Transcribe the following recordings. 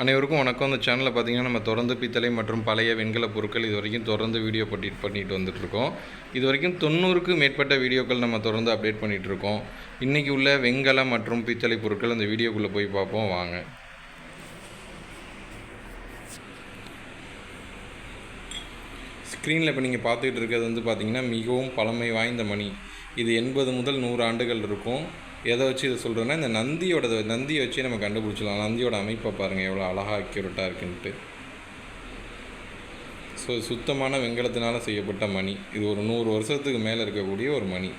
அனைவருக்கும் வணக்கம். இந்த சேனலில் பார்த்தீங்கன்னா நம்ம தொடர்ந்து பித்தளை மற்றும் பழைய வெண்கல பொருட்கள் இது வரைக்கும் தொடர்ந்து வீடியோ பண்ணி பண்ணிட்டு வந்துட்டுருக்கோம். இது வரைக்கும் தொண்ணூறுக்கு மேற்பட்ட வீடியோக்கள் நம்ம தொடர்ந்து அப்டேட் பண்ணிகிட்டு இருக்கோம் இன்றைக்கி உள்ள வெண்கல மற்றும் பித்தளை பொருட்கள் அந்த வீடியோக்குள்ளே போய் பார்ப்போம். வாங்க. ஸ்க்ரீனில் இப்போ நீங்கள் பார்த்துக்கிட்டு இருக்கிறது வந்து பார்த்திங்கன்னா மிகவும் பழமை வாய்ந்த மணி. இது எண்பது முதல் நூறு ஆண்டுகள் இருக்கும். எதை வச்சு இதை சொல்கிறேன்னா இந்த நந்தியோட நந்தியை வச்சு நம்ம கண்டுபிடிச்சலாம் நந்தியோட அமைப்பை பாருங்கள் எவ்வளோ அழகாக அக்யூரட்டாக இருக்குன்ட்டு. ஸோ சுத்தமான வெங்கலத்தினால் செய்யப்பட்ட மணி. இது ஒரு நூறு வருஷத்துக்கு மேலே இருக்கக்கூடிய ஒரு மணி.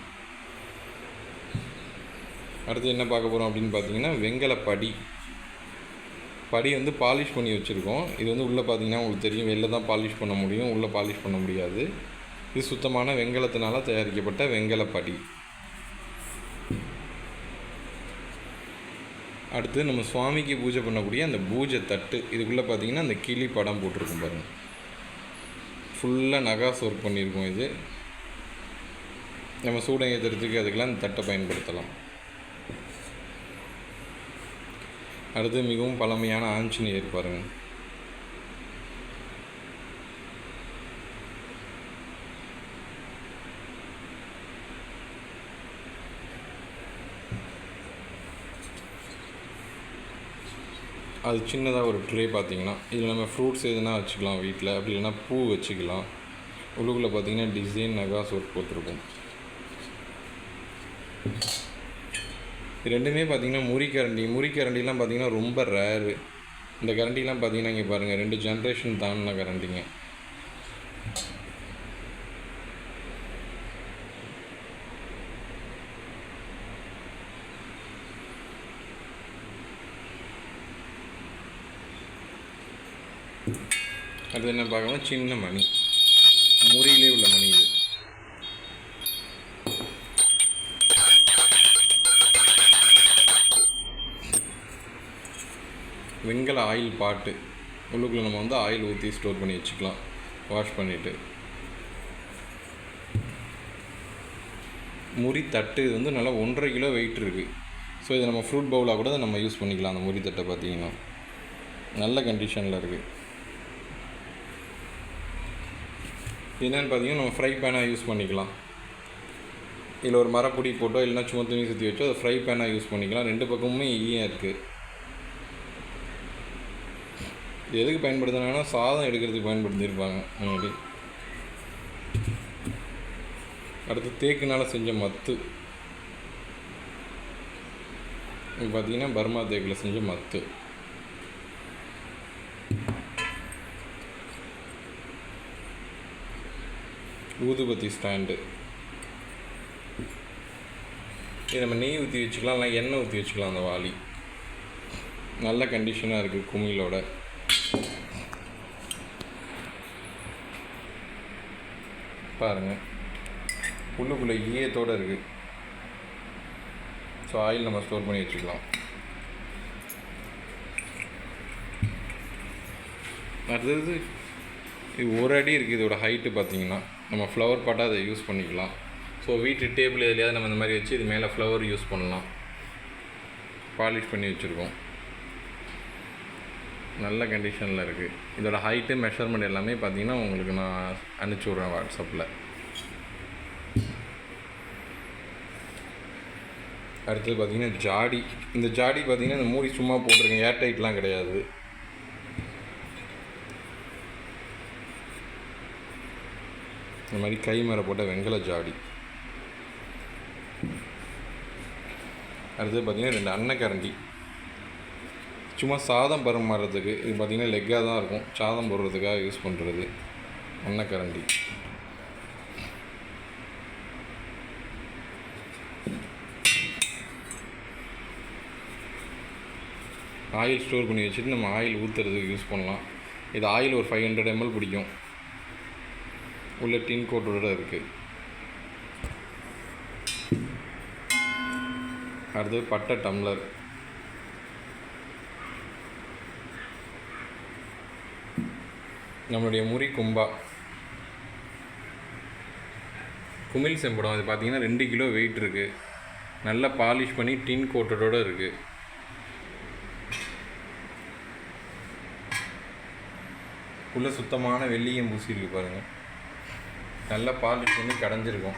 அடுத்து என்ன பார்க்க போகிறோம் அப்படின்னு பார்த்தீங்கன்னா வெண்கல படி படி வந்து பாலிஷ் பண்ணி வச்சுருக்கோம். இது வந்து உள்ளே பார்த்தீங்கன்னா உங்களுக்கு தெரியும் வெளில தான் பாலிஷ் பண்ண முடியும் உள்ளே பாலிஷ் பண்ண முடியாது. இது சுத்தமான வெங்கலத்தினால் தயாரிக்கப்பட்ட வெங்கலப்படி. படி அடுத்து நம்ம சுவாமிக்கு பூஜை பண்ணக்கூடிய அந்த பூஜை தட்டு. இதுக்குள்ளே பார்த்தீங்கன்னா அந்த கிளி படம் போட்டிருக்கும் பாருங்கள் ஃபுல்லாக நகாஸ் ஒர்க் பண்ணியிருக்கோம் இது. நம்ம சூடம் ஏற்றுறதுக்கு அதுக்கெல்லாம் அந்த தட்டை பயன்படுத்தலாம். அடுத்து மிகவும் பழமையான ஆஞ்சநேயர் பாருங்கள் அது சின்னதாக ஒரு ட்ரே பார்த்தீங்கன்னா இதில் நம்ம ஃப்ரூட்ஸ் எதுனா வச்சுக்கலாம் வீட்டில். அப்படி இல்லைன்னா பூ வச்சுக்கலாம். உள்ளுக்குள்ளே பார்த்தீங்கன்னா டிசைன் நகாஸ் ஒர்க் போட்டிருக்கும். ரெண்டுமே பார்த்தீங்கன்னா முறிக்கரண்டி முறிக்கரண்டிலாம் பார்த்தீங்கன்னா ரொம்ப ரேரு இந்த கரண்டிலாம் பார்த்தீங்கன்னா இங்கே பாருங்கள் ரெண்டு ஜென்ரேஷன் தாண்டின கரண்டிங்க. அது என்ன பார்க்கணும் சின்ன மணி. முறியிலே உள்ள மணி இது. வெண்கல ஆயில் பாட்டு. உள்ளுக்குள்ளே நம்ம வந்து ஆயில் ஊற்றி ஸ்டோர் பண்ணி வச்சுக்கலாம். வாஷ் பண்ணிவிட்டு முறி தட்டு இது வந்து நல்லா ஒன்றரை கிலோ வெயிட் இருக்குது ஸோ இதை நம்ம ஃப்ரூட் பவுலாக கூட நம்ம யூஸ் பண்ணிக்கலாம். அந்த முறி தட்டை பார்த்திங்கன்னா. நல்ல கண்டிஷனில் இருக்குது என்னென்னு பார்த்தீங்கன்னா நம்ம ஃப்ரை பேனாக யூஸ் பண்ணிக்கலாம். இதில் ஒரு மரப்பொடி போட்டோ இல்லைனா சும்மா துணி சுற்றி வச்சோ அதை ஃப்ரை பேனாக யூஸ் பண்ணிக்கலாம். ரெண்டு பக்கமுமே ஈயம் இருக்குது இது எதுக்கு பயன்படுத்தினாங்கன்னா சாதம் எடுக்கிறதுக்கு பயன்படுத்தியிருப்பாங்க முன்னாடி. அடுத்து தேக்குனால் செஞ்ச மத்து. இது பார்த்தீங்கன்னா பர்மா தேக்கில் செஞ்ச மத்து. ஊதுபத்தி ஸ்டாண்டு. இது நம்ம நெய் ஊற்றி வச்சுக்கலாம் இல்லை எண்ணெய் ஊற்றி வச்சுக்கலாம் அந்த வாளி. நல்ல கண்டிஷனாக இருக்குது குமிழோட. பாருங்கள் உள்ளுக்குள்ளே ஈயத்தோடு இருக்குது ஸோ ஆயில் நம்ம ஸ்டோர் பண்ணி வச்சுக்கலாம். அடுத்தது இது ஒரு அடி இருக்குது இதோட ஹைட்டு பார்த்தீங்கன்னா. நம்ம ஃப்ளவர் பாட்டாக அதை யூஸ் பண்ணிக்கலாம். ஸோ வீட்டு டேபிள் எதுலையாவது நம்ம இந்த மாதிரி வச்சு இது மேலே ஃப்ளவர் யூஸ் பண்ணலாம். பாலிஷ் பண்ணி வச்சுருக்கோம். நல்ல கண்டிஷனில் இருக்குது இதோட ஹைட்டு மெஷர்மெண்ட் எல்லாமே பார்த்தீங்கன்னா உங்களுக்கு நான் அனுப்பிச்சி விட்றேன் வாட்ஸ்அப்பில் அடுத்தது பார்த்தீங்கன்னா ஜாடி. இந்த ஜாடி பார்த்தீங்கன்னா இந்த மூடி சும்மா போட்டிருக்கேன். ஏர் டைட்லாம் கிடையாது. இந்த மாதிரி கை மேலே போட்ட வெங்கல ஜாடி. அடுத்தது பார்த்திங்கன்னா ரெண்டு அன்னக்கரண்டி சும்மா சாதம் பரிமாறுறதுக்கு இது பார்த்திங்கன்னா லெக்காக தான் இருக்கும். சாதம் போடுறதுக்காக யூஸ் பண்ணுறது அன்னக்கரண்டி ஆயில் ஸ்டோர் பண்ணி வச்சுட்டு நம்ம ஆயில் ஊற்றுறதுக்கு யூஸ் பண்ணலாம். இது ஆயில் ஒரு ஃபைவ் ஹண்ட்ரட் எம்எல் பிடிக்கும். உள்ள டின் கோட்டோட இருக்குது அடுத்தது பட்டை டம்ளர். நம்மளுடைய முறி கும்பா. குமிழ் செம்படம் அது பார்த்தீங்கன்னா ரெண்டு கிலோ வெயிட் இருக்குது நல்லா பாலிஷ் பண்ணி டின் கோட்டடோடு இருக்குது உள்ள சுத்தமான வெள்ளியம் பூசி இருக்கு பாருங்கள் நல்ல பாலிஷ் வந்து கடைஞ்சிருக்கும்.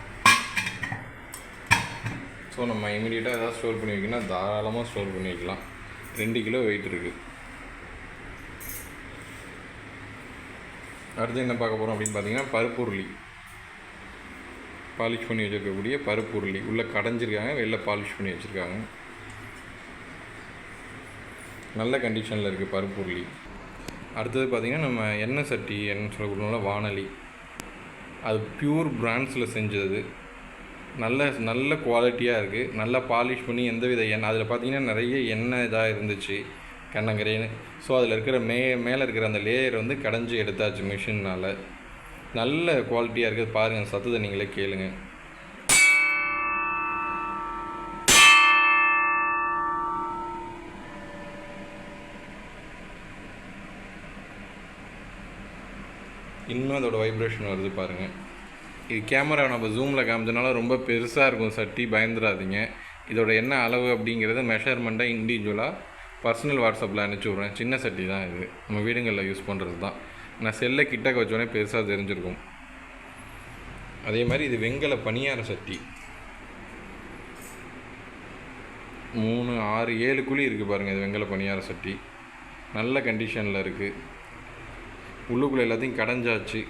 ஸோ நம்ம இமீடியட்டாக எதாவது ஸ்டோர் பண்ணி வைக்கணும்னா தாராளமாக ஸ்டோர் பண்ணி வைக்கலாம் ரெண்டு கிலோ வெயிட் இருக்குது அடுத்து என்ன பார்க்க போகிறோம் அப்படின்னு பார்த்தீங்கன்னா பருப்புருளி பாலிஷ் பண்ணி வச்சுருக்கக்கூடிய பருப்புருளி உள்ளே கடைஞ்சிருக்காங்க வெளில பாலிஷ் பண்ணி வச்சுருக்காங்க. நல்ல கண்டிஷனில் இருக்குது பருப்புருளி அடுத்தது பார்த்திங்கன்னா நம்ம எண்ணெய் சட்டி எண்ணெய் சொல்லக்கூடிய வானலி. அது பியூர் பிராண்ட்ஸில் செஞ்சது. நல்ல நல்ல குவாலிட்டியாக இருக்குது நல்லா பாலிஷ் பண்ணி எந்த வித எண்ணெய் அதில் பார்த்தீங்கன்னா நிறைய எண்ணெய் இதாக இருந்துச்சு கண்ணங்கரேன்னு. ஸோ அதில் இருக்கிற மே மேலே இருக்கிற அந்த லேயர் வந்து கடைஞ்சி எடுத்தாச்சு மிஷினால் நல்ல குவாலிட்டியாக இருக்குது பாருங்கள் சத்தத்தை நீங்களே கேளுங்கள் இன்னும் அதோட வைப்ரேஷன் வருது பாருங்கள் இது கேமரா நம்ம ஜூமில் காமிச்சனால ரொம்ப பெருசாக இருக்கும் சட்டி பயந்துடாதீங்க. இதோட என்ன அளவு அப்படிங்கிறத மெஷர்மெண்ட்டை இண்டிவிஜுவலாக பர்சனல் வாட்ஸ்அப்பில் அனுப்பிச்சி விட்றேன். சின்ன சட்டி தான் இது. நம்ம வீடுங்களில் யூஸ் பண்ணுறது தான். நான் செல்லை கிட்டக்க வச்சோடனே பெருசாக தெரிஞ்சிருக்கும். அதே மாதிரி இது வெங்கல பணியார சட்டி. மூணு ஆறு ஏழு குழி இருக்குது பாருங்கள் இது வெங்கல பணியார சட்டி. நல்ல கண்டிஷனில் இருக்குது உள்ளுக்குள்ளே எல்லாத்தையும் கடைஞ்சாச்சு.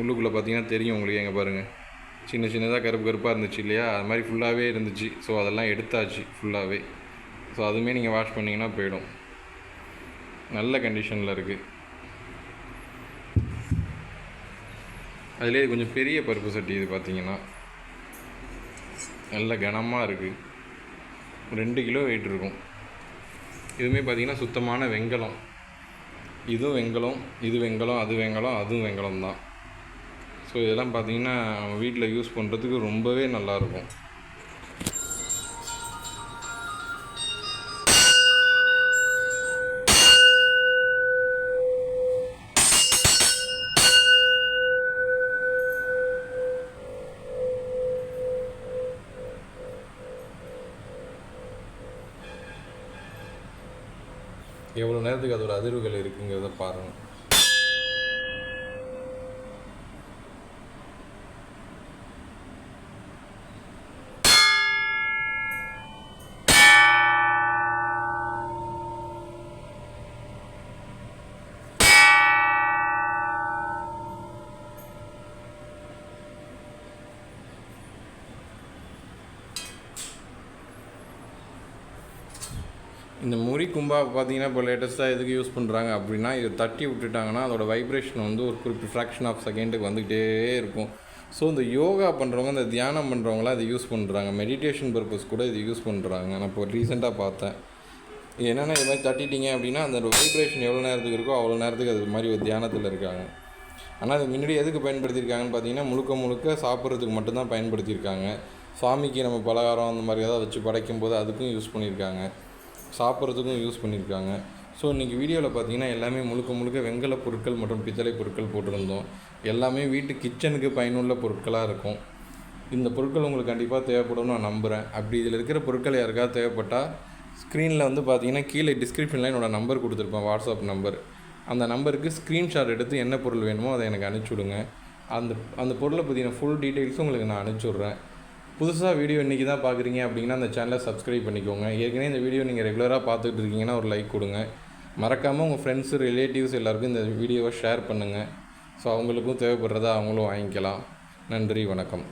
உள்ளுக்குள்ளே பார்த்தீங்கன்னா தெரியும் உங்களுக்கு எங்கே பாருங்கள் சின்ன சின்னதாக கருப்பு கருப்பாக இருந்துச்சு இல்லையா? அது மாதிரி ஃபுல்லாகவே இருந்துச்சு. ஸோ அதெல்லாம் எடுத்தாச்சு ஃபுல்லாகவே ஸோ அதுவுமே நீங்கள் வாஷ் பண்ணிங்கன்னா போயிடும். நல்ல கண்டிஷனில் இருக்குது அதுலேயே கொஞ்சம் பெரிய பருப்பு சட்டி இது பார்த்தீங்கன்னா. நல்ல கனமாக இருக்குது ரெண்டு கிலோ வெயிட் இருக்கும். இதுவுமே பார்த்திங்கன்னா சுத்தமான வெங்கலம். இதுவும் வெங்கலம் இது வெங்கலம் அது வெங்கலம் அதுவும் வெங்கலம் தான். ஸோ இதெல்லாம் பார்த்திங்கன்னா நம்ம வீட்டில் யூஸ் பண்ணுறதுக்கு ரொம்பவே நல்லாயிருக்கும் எவ்வளோ நேரத்துக்கு அதோட அதிர்வுகள் இருக்குங்கிறத பாருங்கள் இந்த முறி கும்பா பார்த்தீங்கன்னா இப்போ லேட்டஸ்ட்டாக எதுக்கு யூஸ் பண்ணுறாங்க அப்படின்னா இதை தட்டி விட்டுட்டாங்கன்னா அதோட வைப்ரேஷன் வந்து ஒரு குறிப்பிட்ட ஃப்ராக்ஷன் ஆஃப் செகண்டுக்கு வந்துக்கிட்டே இருக்கும். ஸோ இந்த யோகா பண்ணுறவங்க இந்த தியானம் பண்ணுறவங்களாம் இதை யூஸ் பண்ணுறாங்க மெடிடேஷன் பர்பஸ் கூட இது யூஸ் பண்ணுறாங்க நான் இப்போ ரீசெண்டாக பார்த்தேன். என்னென்னா இது மாதிரி தட்டிட்டீங்க அப்படின்னா அந்த வைப்ரேஷன் எவ்வளோ நேரத்துக்கு இருக்கோ அவ்வளோ நேரத்துக்கு அது மாதிரி ஒரு தியானத்தில் இருக்காங்க. ஆனால் அது முன்னாடி எதுக்கு பயன்படுத்தியிருக்காங்கன்னு பார்த்தீங்கன்னா முழுக்க முழுக்க சாப்பிட்றதுக்கு மட்டும்தான் பயன்படுத்தியிருக்காங்க. சாமிக்கு நம்ம பலகாரம் அந்த மாதிரி ஏதாவது வச்சு படைக்கும் போது அதுக்கும் யூஸ் பண்ணியிருக்காங்க. சாப்பிட்றதுக்கும் யூஸ் பண்ணியிருக்காங்க. ஸோ இன்றைக்கி வீடியோவில் பார்த்தீங்கன்னா எல்லாமே முழுக்க முழுக்க வெங்கல பொருட்கள் மற்றும் பித்தளை பொருட்கள் போட்டிருந்தோம். எல்லாமே வீட்டு கிச்சனுக்கு பயனுள்ள பொருட்களாக இருக்கும். இந்த பொருட்கள் உங்களுக்கு கண்டிப்பாக தேவைப்படும்னு நான் நம்புகிறேன் அப்படி இதில் இருக்கிற பொருட்கள் யாருக்காவது தேவைப்பட்டால் ஸ்க்ரீனில் வந்து பார்த்தீங்கன்னா கீழே டிஸ்கிரிப்ஷனில் என்னோடய நம்பர் கொடுத்துருப்பேன் வாட்ஸ்அப் நம்பர் அந்த நம்பருக்கு ஸ்க்ரீன்ஷாட் எடுத்து என்ன பொருள் வேணுமோ அதை எனக்கு அனுப்பிச்சி விடுங்க அந்த அந்த பொருளை பற்றின ஃபுல் டீட்டெயில்ஸும் உங்களுக்கு நான் அனுப்பிச்சி விட்றேன் புதுசாக வீடியோ இன்றைக்கி தான் பார்க்குறீங்க அப்படின்னா அந்த சேனலை சப்ஸ்கிரைப் பண்ணிக்கோங்க. ஏற்கனவே இந்த வீடியோ நீங்கள் ரெகுலராக பார்த்துட்டு இருக்கீங்கன்னா ஒரு லைக் கொடுங்க. மறக்காமல் உங்கள் ஃப்ரெண்ட்ஸு ரிலேட்டிவ்ஸ் எல்லாருக்கும் இந்த வீடியோவை ஷேர் பண்ணுங்கள் ஸோ அவங்களுக்கும் தேவைப்படுறதா அவங்களும் வாங்கிக்கலாம். நன்றி வணக்கம்.